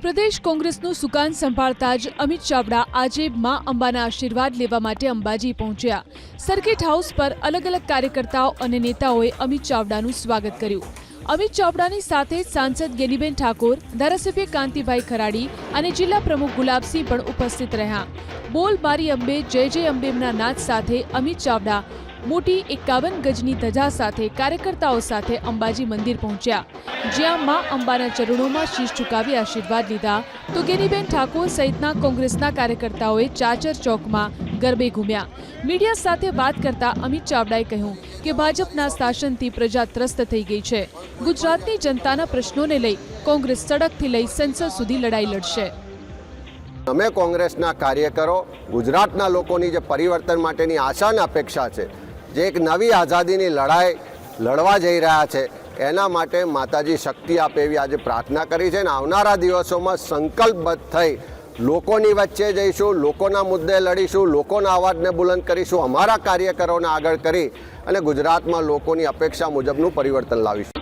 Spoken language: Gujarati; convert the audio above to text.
પ્રદેશ કોંગ્રેસનું સુકાન સંભાળતા જ અમિત ચાવડા આજે મા અંબાના આશીર્વાદ લેવા માટે અંબાજી પહોંચ્યા. સર્કિટ હાઉસ પર અલગ અલગ કાર્યકર્તાઓ અને નેતાઓએ અમિત ચાવડાનું સ્વાગત કર્યું. અમિત ચાવડાની સાથે સાંસદ ગેનીબેન ઠાકોર, ધારાસભ્ય કાંતિભાઈ ખરાડી અને જિલ્લા પ્રમુખ ગુલાબસિંહ પણ ઉપસ્થિત રહ્યા. બોલ મારી અંબે, જય જય અંબેના નાદ સાથે અમિત ચાવડા મોટી એકાવન ગજની ધજા સાથે કાર્યકર્તાઓ સાથે અંબાજી મંદિર પહોંચ્યા. જ્યાં મા અંબાના ચરણોમાં શીશ ઝુકાવી આશીર્વાદ લીધા. તો ગેનીબેન ઠાકોર સહિતના કોંગ્રેસના કાર્યકર્તાઓએ ચાચર ચોકમાં ગરબે ઘૂમ્યા. મીડિયા સાથે વાત કરતા અમિત ચાવડાએ કહ્યું કે ભાજપના શાસનથી પ્રજા ત્રસ્ત થઈ ગઈ છે. ગુજરાતની જનતાના પ્રશ્નોને લઈ કોંગ્રેસ સડકથી લઈ સંસદ સુધી લડાઈ લડશે. અમે કોંગ્રેસના કાર્યકરો ગુજરાતના લોકોની જે પરિવર્તન માટેની આશા અને અપેક્ષા છે જે એક નવી આઝાદીની લડાઈ લડવા જઈ રહ્યા છે, એના માટે માતાજી શક્તિ આપે એવી આજે પ્રાર્થના કરી છે અને આવનારા દિવસોમાં સંકલ્પબદ્ધ થઈ લોકોની વચ્ચે જઈશું, લોકોના મુદ્દે લડીશું, લોકોના અવાજને બુલંદ કરીશું, અમારા કાર્યકરોને આગળ કરી અને ગુજરાતમાં લોકોની અપેક્ષા મુજબનું પરિવર્તન લાવીશું.